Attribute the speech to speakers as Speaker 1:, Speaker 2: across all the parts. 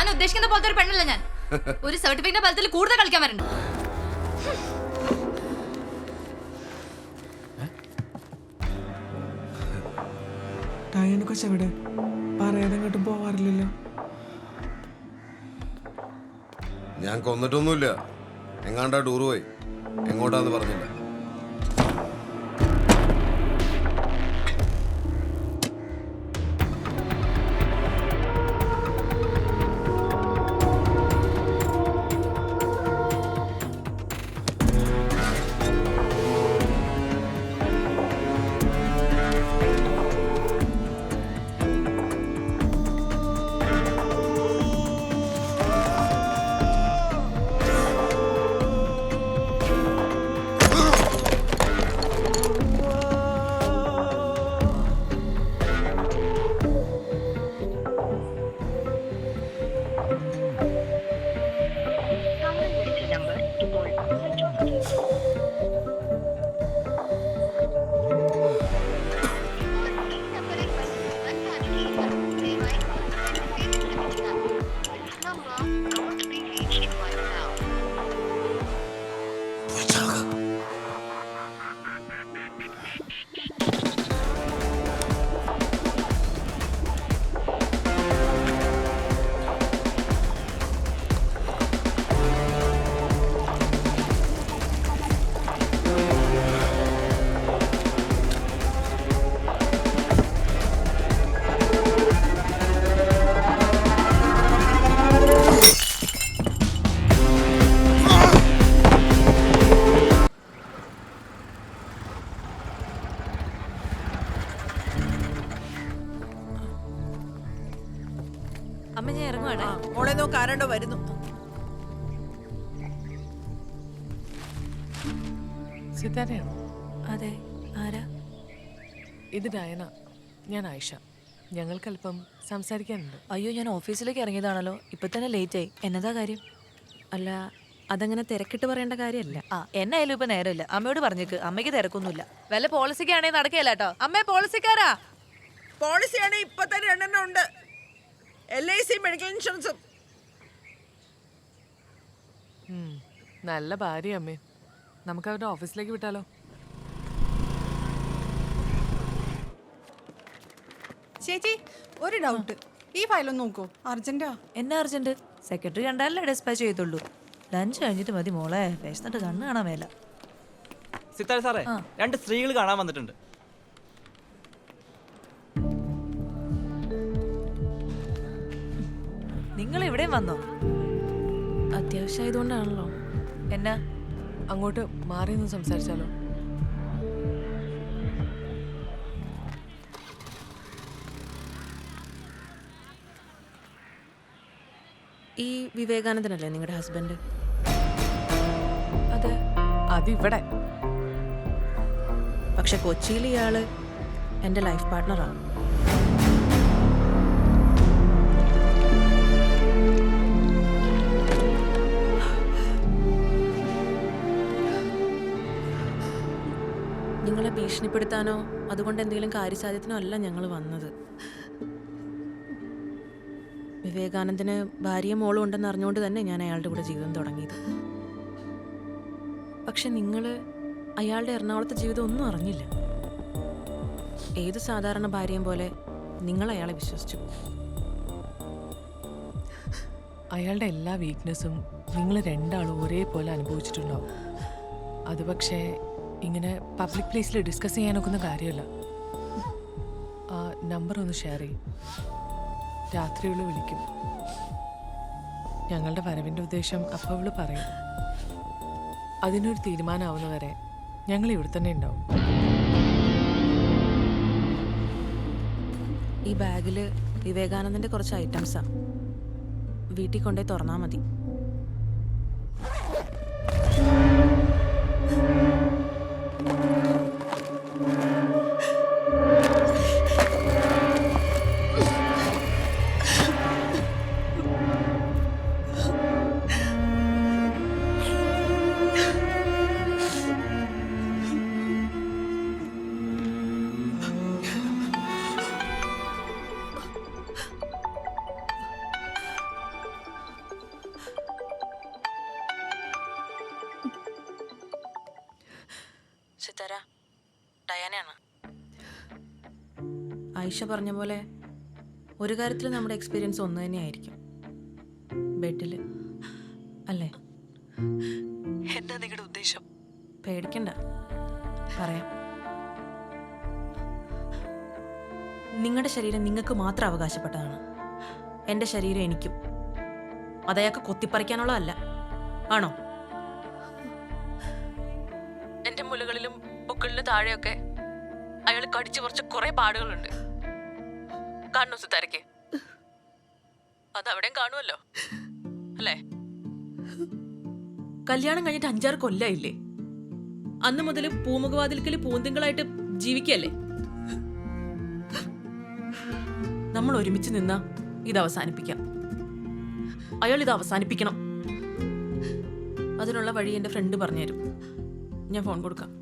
Speaker 1: താൻ ഉദ്ദേശിക്കുന്ന പോലത്തെ ഒരു പെണ്ണല്ല ഞാൻ. ഒരു സർട്ടിഫിക്കറ്റ് ബലത്തിൽ കൂടുതൽ കളിക്കാൻ വരണ്ട.
Speaker 2: ഡയാന കൊച്ചെവിടെ പറയാതെ അങ്ങോട്ട് പോവാറില്ലല്ലോ.
Speaker 3: ഞാൻ കൊന്നിട്ടൊന്നുമില്ല. എങ്ങാണ്ടാ ടൂർ പോയി. എങ്ങോട്ടാന്ന് പറഞ്ഞില്ല.
Speaker 4: ആരാണ്ടോ വരുന്നു.
Speaker 1: അതെ ആരാ?
Speaker 5: ഇത് ഡയന ഞാൻ ആയിഷ. ഞങ്ങൾക്കല്പം സംസാരിക്കാനുണ്ട്.
Speaker 6: അയ്യോ ഞാൻ ഓഫീസിലേക്ക് ഇറങ്ങിയതാണല്ലോ. ഇപ്പൊ തന്നെ ലേറ്റ് ആയി എന്നതാ കാര്യം? അല്ല അതങ്ങനെ തിരക്കിട്ട് പറയേണ്ട കാര്യമല്ല. ആ എന്നായാലും ഇപ്പൊ നേരമില്ല. അമ്മയോട് പറഞ്ഞേക്ക്. അമ്മയ്ക്ക് തിരക്കൊന്നുമില്ല.
Speaker 1: വല്ല പോളിസിക്കാണെങ്കിൽ നടക്കുകയല്ല കേട്ടോ. അമ്മേ പോളിസിക്കാരാ?
Speaker 4: പോളിസിയാണെങ്കിൽ ഇപ്പൊ തന്നെ രണ്ടെണ്ണം ഉണ്ട്. എൽ ഐ സി മെഡിക്കൽ ഇൻഷുറൻസും
Speaker 5: നല്ല ഭാര്യ അമ്മേ. നമുക്ക് അവരുടെ ഓഫീസിലേക്ക് വിട്ടാലോ?
Speaker 7: ചേച്ചി ഒരു ഡൗട്ട് ഈ ഫയൽ ഒന്ന് നോക്കൂ. അർജന്റാ
Speaker 6: എന്നാ അർജന്റ് സെക്രട്ടറി കണ്ടാലല്ലേ ഡിസ്പാച്ച് ചെയ്തുള്ളൂ ലഞ്ച് കഴിഞ്ഞിട്ട് മതി മോളെ. വിശന്നിട്ട് കണ്ണ് കാണാൻ മേല.
Speaker 8: സിത്താര സാറേ രണ്ട് സ്ത്രീകൾ കാണാൻ വന്നിട്ടുണ്ട്.
Speaker 6: നിങ്ങൾ ഇവിടെയും വന്നോ? അത്യാവശ്യമായതുകൊണ്ടാണല്ലോ. എന്നാ?
Speaker 5: അങ്ങോട്ട് മാറി നിന്ന് സംസാരിച്ചാലോ?
Speaker 6: ഈ വിവേകാനന്ദനല്ലേ നിങ്ങളുടെ ഹസ്ബൻഡ്? അതെ.
Speaker 5: അതിവിടെ.
Speaker 6: പക്ഷെ കൊച്ചിയിൽ ഇയാൾ എന്റെ ലൈഫ് പാർട്ട്ണറാണ് നിങ്ങളെ ഭീഷണിപ്പെടുത്താനോ? അതുകൊണ്ട് എന്തെങ്കിലും കാര്യസാധ്യത്തിനോ അല്ല ഞങ്ങൾ വന്നത്. വിവേകാനന്ദന് ഭാര്യയും മോളും ഉണ്ടെന്ന് അറിഞ്ഞുകൊണ്ട് തന്നെ ഞാൻ അയാളുടെ കൂടെ ജീവിതം തുടങ്ങിയത്. പക്ഷെ നിങ്ങൾ അയാളുടെ എറണാകുളത്തെ ജീവിതം ഒന്നും അറിഞ്ഞില്ല. ഏത് സാധാരണ ഭാര്യയും പോലെ നിങ്ങൾ അയാളെ വിശ്വസിച്ചു.
Speaker 5: അയാളുടെ എല്ലാ വീക്ക്നെസ്സും നിങ്ങൾ രണ്ടാളും ഒരേപോലെ അനുഭവിച്ചിട്ടുണ്ടാവും. അത് പക്ഷേ ഇങ്ങനെ പബ്ലിക് പ്ലേസിൽ ഡിസ്കസ് ചെയ്യാനൊക്കുന്ന കാര്യമല്ല. ആ നമ്പർ ഒന്ന് ഷെയർ ചെയ്യും. രാത്രിയുള്ള വിളിക്കും. ഞങ്ങളുടെ വരവിന്റെ ഉദ്ദേശം അപ്പോൾ അവൾ പറയും. അതിനൊരു തീരുമാനമാവുന്നവരെ ഞങ്ങൾ ഇവിടെ തന്നെ ഉണ്ടാവും.
Speaker 6: ഈ ബാഗിൽ വിവേകാനന്ദന്റെ കുറച്ച് ഐറ്റംസാണ് വീട്ടിൽ കൊണ്ടുപോയി തുറന്നാൽ മതി. സിത്താര ഡയാനയാണ്. ആയിഷ പറഞ്ഞ പോലെ ഒരു കാര്യത്തിൽ നമ്മുടെ എക്സ്പീരിയൻസ് ഒന്ന് തന്നെയായിരിക്കും. ബെഡിൽ അല്ലേ?
Speaker 5: എന്താ നിങ്ങളുടെ ഉദ്ദേശം?
Speaker 6: പേടിക്കണ്ട. പറയാം. നിങ്ങളുടെ ശരീരം നിങ്ങൾക്ക് മാത്രം അവകാശപ്പെട്ടതാണ്. എന്റെ ശരീരം എനിക്കും. അതയാൾക്ക് കൊത്തിപ്പറിക്കാനുള്ളതല്ല. ആണോ? താഴെയൊക്കെ അയാൾ കടിച്ചു കുറച്ച് കുറെ പാടുകളുണ്ട്. കാണു സുതാരക്ക് അതവിടെയും കാണുമല്ലോ അല്ലേ? കല്യാണം കഴിഞ്ഞിട്ട് അഞ്ചാറ് കൊല്ലായില്ലേ? അന്ന് മുതൽ പൂമുഖവാതിൽക്കൽ പൂന്തിങ്കളായിട്ട് ജീവിക്കല്ലേ? നമ്മൾ ഒരുമിച്ച് നിന്ന ഇത് അവസാനിപ്പിക്കാം. അയാൾ ഇത് അവസാനിപ്പിക്കണം. അതിനുള്ള വഴി എന്റെ ഫ്രണ്ട് പറഞ്ഞുതരും. ഞാൻ ഫോൺ കൊടുക്കാം.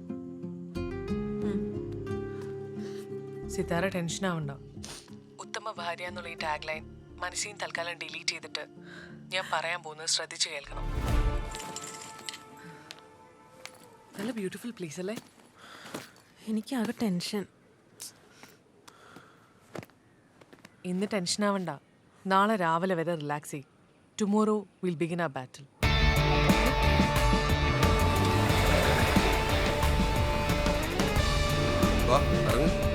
Speaker 5: സിതാര ടെൻഷൻ ആവണ്ട. ഉത്തമ ഭാര്യ എന്നുള്ള ഈ ടാഗ് ലൈൻ മനസ്സിൽ തൽക്കാലം ഡിലീറ്റ് ചെയ്തിട്ട് ഞാൻ പറയാൻ പോകുന്നത് ശ്രദ്ധിച്ചു കേൾക്കണം. നല്ല ബ്യൂട്ടിഫുൾ പ്ലേസ് അല്ലേ?
Speaker 6: എനിക്കാകെ ടെൻഷൻ
Speaker 5: ഇന്ന് ടെൻഷൻ ആവണ്ട. നാളെ രാവിലെ വരെ റിലാക്സ് ചെയ് ടുമോറോ വിൽ ബിഗിൻ ആ ബാറ്റിൽ
Speaker 3: വാ ഇറങ്ങ്.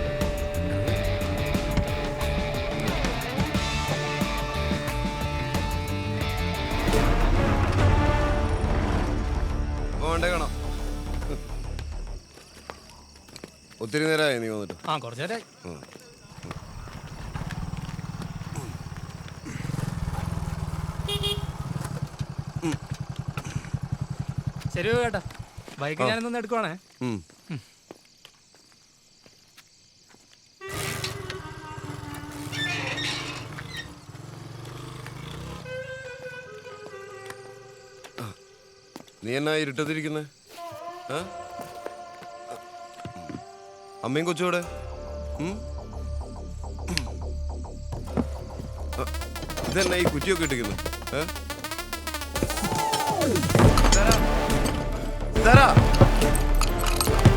Speaker 3: ഒത്തിരി നേരമായി നീ വന്നിട്ട്.
Speaker 8: ആ കുറച്ച് നേരമായി. ശരി കേട്ടാ ബൈക്ക് ഞാനൊന്ന് എടുക്കുവാണേ.
Speaker 3: നീ എന്നാ ഇരുട്ടത്തിരിക്കുന്നേ? ആ? അമ്മയും കൊച്ചുകൂടെ ഇതെന്നാ ഈ കുറ്റിയൊക്കെ? ഇതാരാ?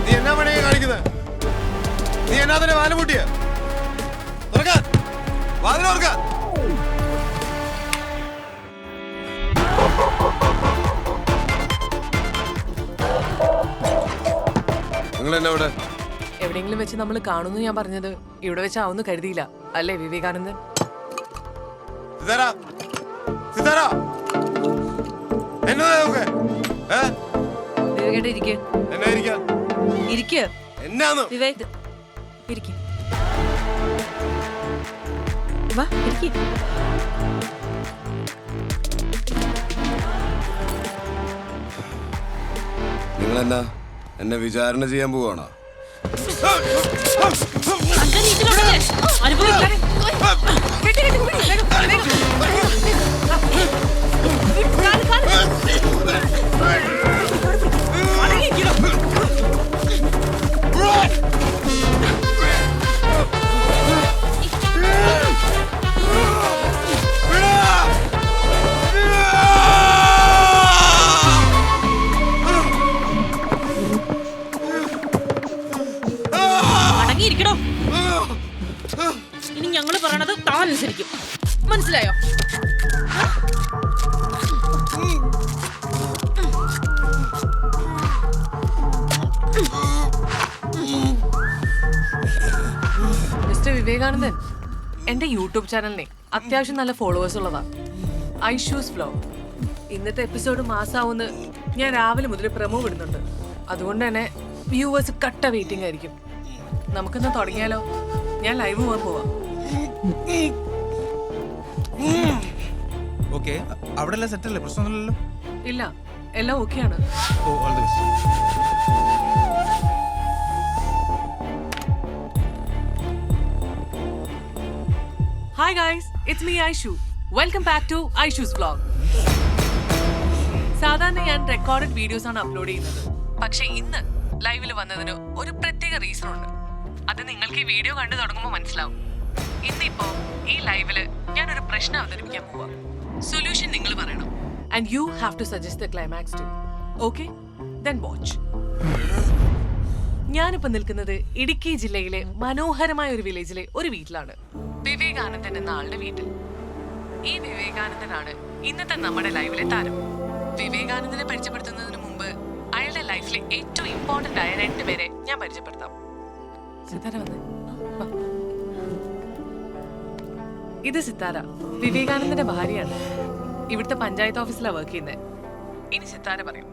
Speaker 3: നീ എന്നാ പണിയാ കാണിക്കുന്നത് നീ എന്നാ തന്നെ വാൽ പൂട്ടിയ? തുറക്കാൻ വാതിൽ നിങ്ങൾ എന്നാ ഇവിടെ?
Speaker 5: എവിടെയെങ്കിലും വെച്ച് നമ്മൾ കാണുന്നു ഞാൻ പറഞ്ഞത് ഇവിടെ വെച്ച് വെച്ചാവുന്നു കരുതിയില്ല. അല്ലേ വിവേകാനന്ദൻ?
Speaker 3: സിതാരാ? സിതാരാ?
Speaker 6: ഇരിക്ക്.
Speaker 3: എന്നാ ഇരിക്കാ?
Speaker 6: ഇരിക്ക്.
Speaker 3: എന്നാന്ന്? 啊啊
Speaker 6: 啊啊我跟你这个
Speaker 5: മിസ്റ്റർ വിവേകാനന്ദൻ എന്റെ യൂട്യൂബ് ചാനലിനെ അത്യാവശ്യം നല്ല ഫോളോവേഴ്സ് ഉള്ളതാ. ഐഷൂസ് ഫ്ലോ ഇന്നത്തെ എപ്പിസോഡ് മാസാവുന്ന് ഞാൻ രാവിലെ മുതൽ പ്രമോ വിടുന്നുണ്ട്. അതുകൊണ്ട് തന്നെ വ്യൂവേഴ്സ് കട്ട വെയിറ്റിംഗ് ആയിരിക്കും. നമുക്കിന്ന് തുടങ്ങിയാലോ? ഞാൻ ലൈവ് പോകാൻ പോവാം.
Speaker 9: ഓക്കെ അവിടെ സെറ്റ് അല്ലേ? പ്രശ്നമൊന്നുമില്ലല്ലോ?
Speaker 5: ഇല്ല എല്ലാം ഓക്കെയാണ്
Speaker 9: ഓ all the best
Speaker 5: hi guys it's me Aishu welcome back to Aishu's vlog സാധാരണ ഞാൻ റെക്കോർഡഡ് വീഡിയോസ് ആണ് അപ്ലോഡ് ചെയ്യുന്നത്. പക്ഷെ ഇന്ന് ലൈവിൽ വന്നതിന് ഒരു പ്രത്യേക റീസൺ ഉണ്ട്. അത് നിങ്ങൾക്ക് ഈ വീഡിയോ കണ്ടു തുടങ്ങുമ്പോൾ മനസ്സിലാവും. ഇന്നിപ്പോ ഈ ലൈവിൽ ഞാനൊരു പ്രശ്നം അവതരിപ്പിക്കാൻ പോവാം. സൊല്യൂഷൻ നിങ്ങൾ പറയണം. And you have to suggest the climax too okay then watch ഞാനിപ്പോൾ നിൽക്കുന്നത് ഇടുക്കി ജില്ലയിലെ മനോഹരമായ ഒരു വില്ലേജിലെ ഒരു വീട്ടിലാണ്. വിവേകാനന്ദൻ എന്ന ആളുടെ വീട്ടിൽ. ഈ വിവേകാനന്ദനാണ് ഇന്നത്തെ നമ്മുടെ ലൈവിലെ താരം. വിവേകാനന്ദനെ പരിചയപ്പെടുത്തുന്നതിന് മുമ്പ് അയാളുടെ ലൈഫിലെ ഏറ്റവും ഇമ്പോർട്ടന്റ് ആയ രണ്ടുപേരെ ഞാൻ പരിചയപ്പെടുത്താം. ഇത് സിത്താര. വിവേകാനന്ദന്റെ ഭാര്യയാണ്. ഇവിടുത്തെ പഞ്ചായത്ത് ഓഫീസിലാണ് വർക്ക് ചെയ്യുന്നത് ഇനി സിത്താര പറയും.